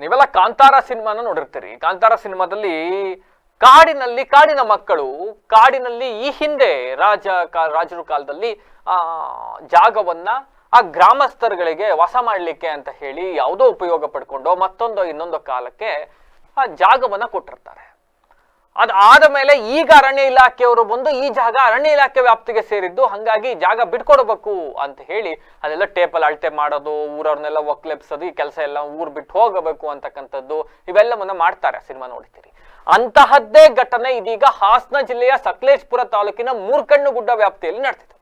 ನೀವೆಲ್ಲ ಕಾಂತಾರ ಸಿನಿಮಾನ ನೋಡಿರ್ತೀರಿ. ಕಾಂತಾರ ಸಿನಿಮಾದಲ್ಲಿ ಕಾಡಿನಲ್ಲಿ ಕಾಡಿನ ಮಕ್ಕಳು, ಕಾಡಿನಲ್ಲಿ ಈ ಹಿಂದೆ ರಾಜ ರಾಜರ ಕಾಲದಲ್ಲಿ, ಆ, ಜಾಗವನ್ನ ಆ ಗ್ರಾಮಸ್ಥರುಗಳಿಗೆ ವಾಸ ಮಾಡಲಿಕ್ಕೆ ಅಂತ ಹೇಳಿ ಯಾವುದೋ ಉಪಯೋಗ ಪಡ್ಕೊಂಡು ಮತ್ತೊಂದು ಇನ್ನೊಂದು ಕಾಲಕ್ಕೆ ಆ ಜಾಗವನ್ನ ಕೊಟ್ಟಿರ್ತಾರೆ. ಅದಾದ ಮೇಲೆ ಈಗ ಅರಣ್ಯ ಇಲಾಖೆಯವರು ಬಂದು ಈ ಜಾಗ ಅರಣ್ಯ ಇಲಾಖೆ ವ್ಯಾಪ್ತಿಗೆ ಸೇರಿದ್ದು, ಹಂಗಾಗಿ ಜಾಗ ಬಿಟ್ಕೊಡ್ಬೇಕು ಅಂತ ಹೇಳಿ ಅದೆಲ್ಲ ಟೇಪಲ್ ಅಳತೆ ಮಾಡೋದು, ಊರವ್ರನ್ನೆಲ್ಲ ಒಕ್ಲೆಪ್ಸೋದು ಈ ಕೆಲಸ ಎಲ್ಲ ಊರ್ ಬಿಟ್ಟು ಹೋಗಬೇಕು ಅಂತಕ್ಕಂಥದ್ದು ಇವೆಲ್ಲವನ್ನ ಮಾಡ್ತಾರೆ ಸಿನಿಮಾ ನೋಡ್ತೀರಿ ಅಂತಹದ್ದೇ ಘಟನೆ ಇದೀಗ ಹಾಸನ ಜಿಲ್ಲೆಯ ಸಕಲೇಶ್ಪುರ ತಾಲೂಕಿನ ಮೂರ್ಕಣ್ಣು ಗುಡ್ಡ ವ್ಯಾಪ್ತಿಯಲ್ಲಿ ನಡೆದಿದೆ.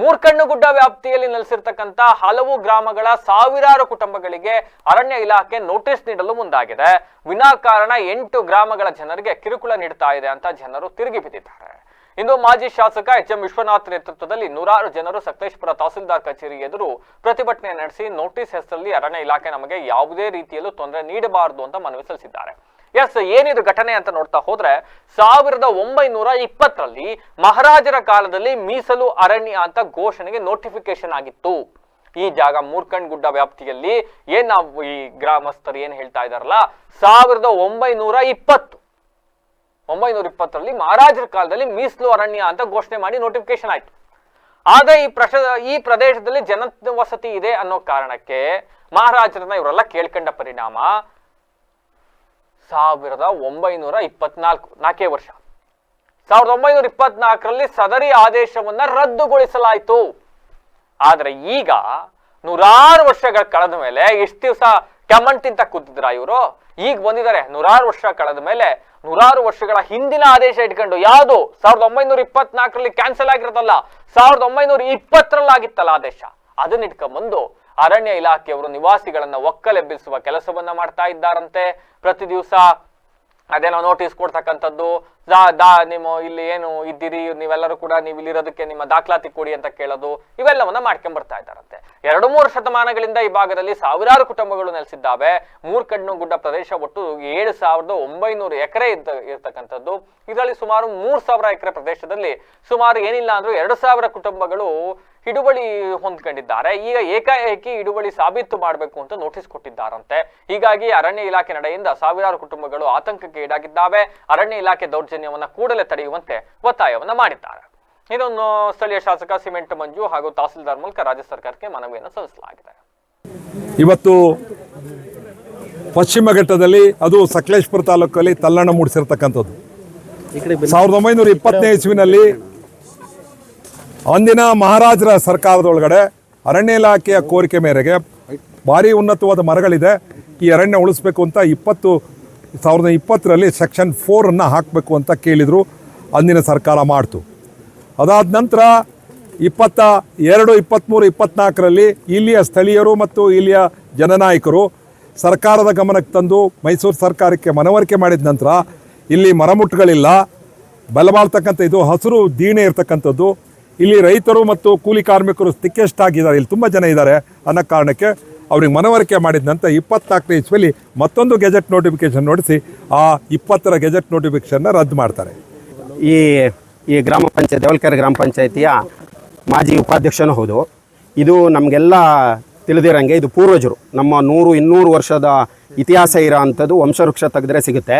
ಮೂರ್ಕಣ್ಣುಗುಡ್ಡ ವ್ಯಾಪ್ತಿಯಲ್ಲಿ ನೆಲೆಸಿರ್ತಕ್ಕಂತ ಹಲವು ಗ್ರಾಮಗಳ ಸಾವಿರಾರು ಕುಟುಂಬಗಳಿಗೆ ಅರಣ್ಯ ಇಲಾಖೆ ನೋಟಿಸ್ ನೀಡಲು ಮುಂದಾಗಿದೆ. ವಿನಾಕಾರಣ ಎಂಟು ಗ್ರಾಮಗಳ ಜನರಿಗೆ ಕಿರುಕುಳ ನೀಡ್ತಾ ಇದೆ ಅಂತ ಜನರು ತಿರುಗಿ ಬಿದ್ದಿದ್ದಾರೆ. ಇಂದು ಮಾಜಿ ಶಾಸಕ ಎಚ್ ಎಂ ವಿಶ್ವನಾಥ್ ನೇತೃತ್ವದಲ್ಲಿ ನೂರಾರು ಜನರು ಸಕಲೇಶ್ಪುರ ತಹಸೀಲ್ದಾರ್ ಕಚೇರಿ ಎದುರು ಪ್ರತಿಭಟನೆ ನಡೆಸಿ ನೋಟಿಸ್ ಹೆಸರಲ್ಲಿ ಅರಣ್ಯ ಇಲಾಖೆ ನಮಗೆ ಯಾವುದೇ ರೀತಿಯಲ್ಲೂ ತೊಂದರೆ ನೀಡಬಾರದು ಅಂತ ಮನವಿ ಸಲ್ಲಿಸಿದ್ದಾರೆ. ಎಸ್ ಏನಿದು ಘಟನೆ ಅಂತ ನೋಡ್ತಾ ಹೋದ್ರೆ ಸಾವಿರದ ಒಂಬೈನೂರ ಇಪ್ಪತ್ತರಲ್ಲಿ ಮಹಾರಾಜರ ಕಾಲದಲ್ಲಿ ಮೀಸಲು ಅರಣ್ಯ ಅಂತ ಘೋಷಣೆಗೆ ನೋಟಿಫಿಕೇಶನ್ ಆಗಿತ್ತು. ಈ ಜಾಗ ಮೂರ್ಖಂಡ್ ಗುಡ್ಡ ವ್ಯಾಪ್ತಿಯಲ್ಲಿ ಏನ್ ಈ ಗ್ರಾಮಸ್ಥರು ಏನ್ ಹೇಳ್ತಾ ಇದಾರಲ್ಲ ಸಾವಿರದ ಒಂಬೈನೂರ ಇಪ್ಪತ್ತು. ಒಂಬೈನೂರ ಇಪ್ಪತ್ತರಲ್ಲಿ ಮಹಾರಾಜರ ಕಾಲದಲ್ಲಿ ಮೀಸಲು ಅರಣ್ಯ ಅಂತ ಘೋಷಣೆ ಮಾಡಿ ನೋಟಿಫಿಕೇಶನ್ ಆಯ್ತು. ಆದ್ರೆ ಈ ಪ್ರಶ, ಈ ಪ್ರದೇಶದಲ್ಲಿ ಜನವಸತಿ ಇದೆ ಅನ್ನೋ ಕಾರಣಕ್ಕೆ ಮಹಾರಾಜರನ್ನ ಇವರೆಲ್ಲ ಕೇಳ್ಕೊಂಡ ಪರಿಣಾಮ ಸಾವಿರದ ಒಂಬೈನೂರ ಇಪ್ಪತ್ನಾಲ್ಕು, ನಾಲ್ಕೇ ವರ್ಷ. ಸಾವಿರದ ಒಂಬೈನೂರ ಇಪ್ಪತ್ನಾಲ್ಕರಲ್ಲಿ ಸದರಿ ಆದೇಶವನ್ನ ರದ್ದುಗೊಳಿಸಲಾಯಿತು. ಆದರೆ ಈಗ ನೂರಾರು ವರ್ಷಗಳ ಕಳೆದ ಮೇಲೆ ಎಷ್ಟು ದಿವಸ ಕೆಮಣ್ ಅಂತ ಕೂತಿದ್ರ ಇವರು? ಈಗ ಬಂದಿದ್ದಾರೆ ನೂರಾರು ವರ್ಷ ಕಳೆದ ಮೇಲೆ ನೂರಾರು ವರ್ಷಗಳ ಹಿಂದಿನ ಆದೇಶ ಇಟ್ಕೊಂಡು ಯಾವುದು? ಸಾವಿರದ ಒಂಬೈನೂರ ಇಪ್ಪತ್ನಾಲ್ಕರಲ್ಲಿ ಕ್ಯಾನ್ಸಲ್ ಆಗಿರೋದಲ್ಲ. ಸಾವಿರದ ಒಂಬೈನೂರ ಇಪ್ಪತ್ತರಲ್ಲಾಗಿತ್ತಲ್ಲ ಆದೇಶ. ಅದನ್ನ ಇಟ್ಕೊಂಡ್ಬಂದು ಅರಣ್ಯ ಇಲಾಖೆಯವರು ನಿವಾಸಿಗಳನ್ನ ಒಕ್ಕಲೆಬ್ಬಿಸುವ ಕೆಲಸವನ್ನ ಮಾಡ್ತಾ ಇದ್ದಾರಂತೆ. ಪ್ರತಿ ದಿವಸ ಅದೇನೋ ನೋಟಿಸ್ ಕೊಡ್ತಕ್ಕಂಥದ್ದು, ದಾ ದಾ, ನಿಮ್ಮ ಇಲ್ಲಿ ಏನು ಇದ್ದೀರಿ? ನೀವೆಲ್ಲರೂ ಕೂಡ ನೀವು ಇಲ್ಲಿರೋದಕ್ಕೆ ನಿಮ್ಮ ದಾಖಲಾತಿ ಕೊಡಿ ಅಂತ ಕೇಳೋದು. ಇವೆಲ್ಲವನ್ನ ಮಾಡ್ಕೊಂಡ್ ಬರ್ತಾ ಇದ್ದಾರಂತೆ. ಎರಡು ಮೂರು ಶತಮಾನಗಳಿಂದ ಈ ಭಾಗದಲ್ಲಿ ಸಾವಿರಾರು ಕುಟುಂಬಗಳು ನೆಲೆಸಿದ್ದಾವೆ. ಮೂರ್ಕಣ್ಣು ಗುಡ್ಡ ಪ್ರದೇಶ ಒಟ್ಟು ಏಳು ಸಾವಿರದ ಒಂಬೈನೂರು ಎಕರೆ ಇದ್ದ, ಇರ್ತಕ್ಕಂಥದ್ದು. ಇದರಲ್ಲಿ ಸುಮಾರು ಮೂರ್ ಸಾವಿರ ಎಕರೆ ಪ್ರದೇಶದಲ್ಲಿ ಸುಮಾರು ಏನಿಲ್ಲ ಅಂದ್ರೂ ಎರಡು ಸಾವಿರ ಕುಟುಂಬಗಳು ಹಿಡುವಳಿ ಹೊಂದ್ಕೊಂಡಿದ್ದಾರೆ. ಈಗ ಏಕಾಏಕಿ ಹಿಡುವಳಿ ಸಾಬೀತು ಮಾಡಬೇಕು ಅಂತ ನೋಟಿಸ್ ಕೊಟ್ಟಿದ್ದಾರಂತೆ. ಹೀಗಾಗಿ ಅರಣ್ಯ ಇಲಾಖೆ ನಡೆಯಿಂದ ಸಾವಿರಾರು ಕುಟುಂಬಗಳು ಆತಂಕಕ್ಕೆ ಈಡಾಗಿದ್ದಾವೆ. ಅರಣ್ಯ ಇಲಾಖೆ ದೌರ್ಜನ್ಯವನ್ನ ಕೂಡಲೇ ತಡೆಯುವಂತೆ ಒತ್ತಾಯವನ್ನ ಮಾಡಿದ್ದಾರೆ. ಇದನ್ನು ಸ್ಥಳೀಯ ಶಾಸಕ ಸಿಮೆಂಟ್ ಮಂಜು ಹಾಗೂ ತಹಸೀಲ್ದಾರ್ ಮೂಲಕ ರಾಜ್ಯ ಸರ್ಕಾರಕ್ಕೆ ಮನವಿಯನ್ನು ಸಲ್ಲಿಸಲಾಗಿದೆ. ಇವತ್ತು ಪಶ್ಚಿಮ ಘಟ್ಟದಲ್ಲಿ ಅದು ಸಕಲೇಶ್ಪುರ ತಾಲೂಕಲ್ಲಿ ತಲ್ಲಣ ಮೂಡಿಸಿರ್ತಕ್ಕಂಥದ್ದು. ಸಾವಿರದ ಒಂಬೈನೂರ ಇಪ್ಪತ್ತನೇ ಇಸ್ವಿನಲ್ಲಿ ಅಂದಿನ ಮಹಾರಾಜರ ಸರ್ಕಾರದೊಳಗಡೆ ಅರಣ್ಯ ಇಲಾಖೆಯ ಕೋರಿಕೆ ಮೇರೆಗೆ ಭಾರಿ ಉನ್ನತವಾದ ಮರಗಳಿದೆ. ಈ ಅರಣ್ಯ ಉಳಿಸ್ಬೇಕು ಅಂತ ಇಪ್ಪತ್ತು, ಸಾವಿರದ ಇಪ್ಪತ್ತರಲ್ಲಿ ಸೆಕ್ಷನ್ ಫೋರನ್ನು ಹಾಕಬೇಕು ಅಂತ ಕೇಳಿದರು. ಅಂದಿನ ಸರ್ಕಾರ ಮಾಡ್ತು. ಅದಾದ ನಂತರ ಇಪ್ಪತ್ತ ಎರಡು ಇಪ್ಪತ್ತ್ಮೂರು ಇಪ್ಪತ್ನಾಲ್ಕರಲ್ಲಿ ಇಲ್ಲಿಯ ಸ್ಥಳೀಯರು ಮತ್ತು ಇಲ್ಲಿಯ ಜನನಾಯಕರು ಸರ್ಕಾರದ ಗಮನಕ್ಕೆ ತಂದು ಮೈಸೂರು ಸರ್ಕಾರಕ್ಕೆ ಮನವರಿಕೆ ಮಾಡಿದ ನಂತರ ಇಲ್ಲಿ ಮರಮುಟ್ಟುಗಳಿಲ್ಲ. ಬಲಬಾಳ್ತಕ್ಕಂಥ ಇದು ಹಸಿರು, ದೀಣೆ ಇರ್ತಕ್ಕಂಥದ್ದು. ಇಲ್ಲಿ ರೈತರು ಮತ್ತು ಕೂಲಿ ಕಾರ್ಮಿಕರು ತಿಕ್ಕೆಸ್ಟ್ ಆಗಿದ್ದಾರೆ ಇಲ್ಲಿ ತುಂಬ ಜನ ಇದ್ದಾರೆ. ಅನ್ನೋ ಕಾರಣಕ್ಕೆ ಅವ್ರಿಗೆ ಮನವರಿಕೆ ಮಾಡಿದ ನಂತರ ಇಪ್ಪತ್ನಾಲ್ಕನೇ ಇಸ್ವಿಯಲ್ಲಿ ಮತ್ತೊಂದು ಗೆಜೆಟ್ ನೋಟಿಫಿಕೇಶನ್ ನೋಡಿಸಿ ಆ ಇಪ್ಪತ್ತರ ಗೆಜೆಟ್ ನೋಟಿಫಿಕೇಶನ್ನ ರದ್ದು ಮಾಡ್ತಾರೆ. ಈ ಈ ಗ್ರಾಮ ಪಂಚಾಯತ್, ದೇವಲ್ಕೆರೆ ಗ್ರಾಮ ಪಂಚಾಯತಿಯ ಮಾಜಿ ಉಪಾಧ್ಯಕ್ಷನೂ ಹೌದು. ಇದು ನಮಗೆಲ್ಲ ತಿಳಿದಿರಂಗೆ ಇದು ಪೂರ್ವಜರು. ನಮ್ಮ ನೂರು, ಇನ್ನೂರು ವರ್ಷದ ಇತಿಹಾಸ ಇರೋ ಅಂಥದ್ದು ವಂಶವೃಕ್ಷ ತೆಗೆದ್ರೆ ಸಿಗುತ್ತೆ.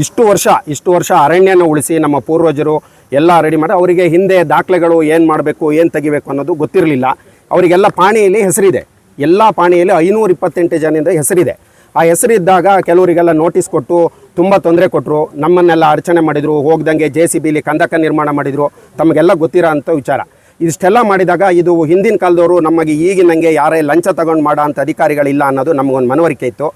ಇಷ್ಟು ವರ್ಷ ಇಷ್ಟು ವರ್ಷ ಅರಣ್ಯನ ಉಳಿಸಿ ನಮ್ಮ ಪೂರ್ವಜರು ಎಲ್ಲ ರೆಡಿ ಮಾಡಿ, ಅವರಿಗೆ ಹಿಂದೆ ದಾಖಲೆಗಳು ಏನು ಮಾಡಬೇಕು, ಏನು ತೆಗಿಬೇಕು ಅನ್ನೋದು ಗೊತ್ತಿರಲಿಲ್ಲ. ಅವರಿಗೆಲ್ಲ ಪಾಣಿಯಲ್ಲಿ ಹೆಸರಿದೆ. ಎಲ್ಲ ಪಾಣಿಯಲ್ಲಿ ಐನೂರ ಇಪ್ಪತ್ತೆಂಟು ಜನದಿಂದ ಹೆಸರಿದೆ. ಆ ಹೆಸರಿದ್ದಾಗ ಕೆಲವರಿಗೆಲ್ಲ ನೋಟಿಸ್ ಕೊಟ್ಟು ತುಂಬ ತೊಂದರೆ ಕೊಟ್ಟರು ನಮ್ಮನ್ನೆಲ್ಲ ಅರ್ಚನೆ ಮಾಡಿದರು, ಹೋಗ್ದಂಗೆ ಜೆ ಸಿ ಬಿಲಿ ಕಂದಕ ನಿರ್ಮಾಣ ಮಾಡಿದರು. ತಮಗೆಲ್ಲ ಗೊತ್ತಿರೋ ಅಂಥ ವಿಚಾರ. ಇಷ್ಟೆಲ್ಲ ಮಾಡಿದಾಗ ಇದು ಹಿಂದಿನ ಕಾಲದವರು ನಮಗೆ ಈಗಿನಂಗೆ ಯಾರೇ ಲಂಚ ತಗೊಂಡು ಮಾಡೋ ಅಂಥ ಅಧಿಕಾರಿಗಳಿಲ್ಲ ಅನ್ನೋದು ನಮಗೊಂದು ಮನವರಿಕೆ ಇತ್ತು.